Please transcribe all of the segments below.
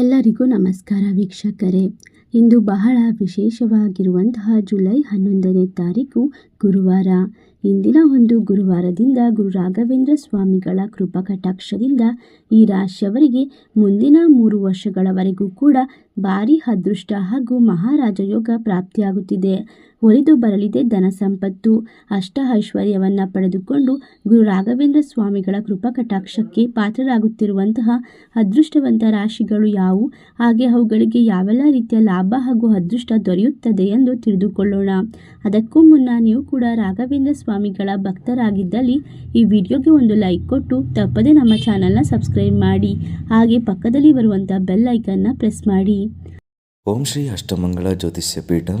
ಎಲ್ಲರಿಗೂ ನಮಸ್ಕಾರ ವೀಕ್ಷಕರೇ. ಇಂದು ಬಹಳ ವಿಶೇಷವಾಗಿರುವಂತಹ ಜುಲೈ ಹನ್ನೊಂದನೇ ತಾರೀಕು ಗುರುವಾರ. ಇಂದಿನ ಒಂದು ಗುರುವಾರದಿಂದ ಗುರು ರಾಘವೇಂದ್ರ ಸ್ವಾಮಿಗಳ ಕೃಪಾ ಕಟಾಕ್ಷದಿಂದ ಈ ರಾಶಿಯವರಿಗೆ ಮುಂದಿನ ಮೂರು ವರ್ಷಗಳವರೆಗೂ ಕೂಡ ಭಾರಿ ಅದೃಷ್ಟ ಹಾಗೂ ಮಹಾರಾಜ ಯೋಗ ಪ್ರಾಪ್ತಿಯಾಗುತ್ತಿದೆ. ಒಲಿದು ಬರಲಿದೆ ಧನ ಸಂಪತ್ತು. ಅಷ್ಟ ಐಶ್ವರ್ಯವನ್ನು ಪಡೆದುಕೊಂಡು ಗುರು ರಾಘವೇಂದ್ರ ಸ್ವಾಮಿಗಳ ಕೃಪಾ ಕಟಾಕ್ಷಕ್ಕೆ ಪಾತ್ರರಾಗುತ್ತಿರುವಂತಹ ಅದೃಷ್ಟವಂತ ರಾಶಿಗಳು ಯಾವುವು? ಹಾಗೆ ಅವುಗಳಿಗೆ ಯಾವೆಲ್ಲ ರೀತಿಯ ಲಾಭ ಹಾಗೂ ಅದೃಷ್ಟ ದೊರೆಯುತ್ತದೆ ಎಂದು ತಿಳಿದುಕೊಳ್ಳೋಣ. ಅದಕ್ಕೂ ಮುನ್ನ ನೀವು ಕೂಡ ರಾಘವೇಂದ್ರ ಸ್ವಾಮಿಗಳ ಭಕ್ತರಾಗಿದ್ದಲ್ಲಿ ಈ ವಿಡಿಯೋಗೆ ಒಂದು ಲೈಕ್ ಕೊಟ್ಟು ತಪ್ಪದೆ ನಮ್ಮ ಚಾನಲ್ನ ಸಬ್ಸ್ಕ್ರೈಬ್ ಮಾಡಿ. ಹಾಗೆ ಪಕ್ಕದಲ್ಲಿ ಬರುವಂಥ ಬೆಲ್ ಐಕನ್ನ ಪ್ರೆಸ್ ಮಾಡಿ. ಓಂ ಶ್ರೀ ಅಷ್ಟಮಂಗಳ ಜ್ಯೋತಿಷ್ಯ ಪೀಠಂ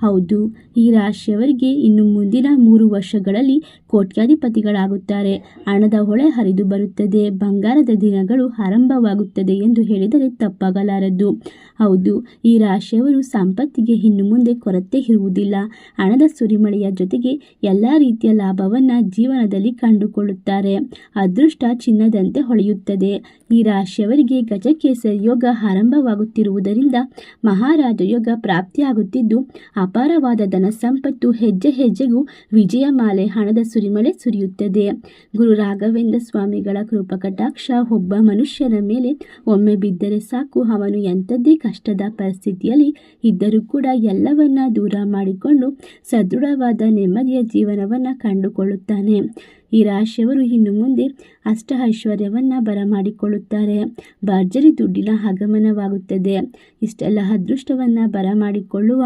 ಹೌದು, ಈ ರಾಶಿಯವರಿಗೆ ಇನ್ನು ಮುಂದಿನ ಮೂರು ವರ್ಷಗಳಲ್ಲಿ ಕೋಟ್ಯಾಧಿಪತಿಗಳಾಗುತ್ತಾರೆ. ಹಣದ ಹೊಳೆ ಹರಿದು ಬರುತ್ತದೆ. ಬಂಗಾರದ ದಿನಗಳು ಆರಂಭವಾಗುತ್ತದೆ ಎಂದು ಹೇಳಿದರೆ ತಪ್ಪಾಗಲಾರದು. ಹೌದು, ಈ ರಾಶಿಯವರು ಸಂಪತ್ತಿಗೆ ಇನ್ನು ಮುಂದೆ ಕೊರತೆ ಇರುವುದಿಲ್ಲ. ಹಣದ ಸುರಿಮಳೆಯ ಜೊತೆಗೆ ಎಲ್ಲ ರೀತಿಯ ಲಾಭವನ್ನು ಜೀವನದಲ್ಲಿ ಕಂಡುಕೊಳ್ಳುತ್ತಾರೆ. ಅದೃಷ್ಟ ಚಿನ್ನದಂತೆ ಹೊಳೆಯುತ್ತದೆ. ಈ ರಾಶಿಯವರಿಗೆ ಗಜಕೇಸರಿ ಯೋಗ ಆರಂಭವಾಗುತ್ತಿರುವುದರಿಂದ ಮಹಾರಾಜ ಯೋಗ ಪ್ರಾಪ್ತಿಯಾಗುತ್ತಿದ್ದು ಅಪಾರವಾದ ಧನ ಸಂಪತ್ತು ಹೆಜ್ಜೆ ಹೆಜ್ಜೆಗೂ ವಿಜಯ ಮಾಲೆ ಹಣದ ಸುರಿಮಳೆ ಸುರಿಯುತ್ತದೆ. ಗುರು ರಾಘವೇಂದ್ರ ಸ್ವಾಮಿಗಳ ಕೃಪಕಟಾಕ್ಷ ಒಬ್ಬ ಮನುಷ್ಯನ ಮೇಲೆ ಒಮ್ಮೆ ಬಿದ್ದರೆ ಸಾಕು, ಅವನು ಎಂಥದ್ದೇ ಕಷ್ಟದ ಪರಿಸ್ಥಿತಿಯಲ್ಲಿ ಇದ್ದರೂ ಕೂಡ ಎಲ್ಲವನ್ನ ದೂರ ಮಾಡಿಕೊಂಡು ಸದೃಢವಾದ ನೆಮ್ಮದಿಯ ಜೀವನವನ್ನು ಕಂಡುಕೊಳ್ಳುತ್ತಾನೆ. ಈ ರಾಶಿಯವರು ಇನ್ನು ಮುಂದೆ ಅಷ್ಟ ಐಶ್ವರ್ಯವನ್ನು ಬರಮಾಡಿಕೊಳ್ಳುತ್ತಾರೆ. ಭರ್ಜರಿ ದುಡ್ಡಿನ ಆಗಮನವಾಗುತ್ತದೆ. ಇಷ್ಟೆಲ್ಲ ಅದೃಷ್ಟವನ್ನು ಬರಮಾಡಿಕೊಳ್ಳುವ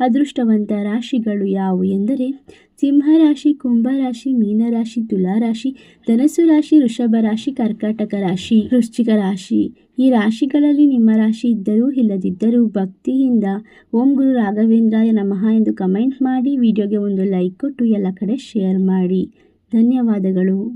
ಅದೃಷ್ಟವಂತ ರಾಶಿಗಳು ಯಾವುವು ಎಂದರೆ ಸಿಂಹರಾಶಿ ಕುಂಭರಾಶಿ ಮೀನರಾಶಿ ತುಲಾರಾಶಿ ಧನಸ್ಸು ರಾಶಿ, ವೃಷಭ ರಾಶಿ, ಕರ್ಕಾಟಕ ರಾಶಿ, ವೃಶ್ಚಿಕ ರಾಶಿ. ಈ ರಾಶಿಗಳಲ್ಲಿ ನಿಮ್ಮ ರಾಶಿ ಇದ್ದರೂ ಇಲ್ಲದಿದ್ದರೂ ಭಕ್ತಿಯಿಂದ ಓಂ ಗುರು ರಾಘವೇಂದ್ರಾಯ ನಮಃ ಎಂದು ಕಮೆಂಟ್ ಮಾಡಿ, ವಿಡಿಯೋಗೆ ಒಂದು ಲೈಕ್ ಕೊಟ್ಟು ಎಲ್ಲ ಕಡೆ ಶೇರ್ ಮಾಡಿ. ಧನ್ಯವಾದಗಳು.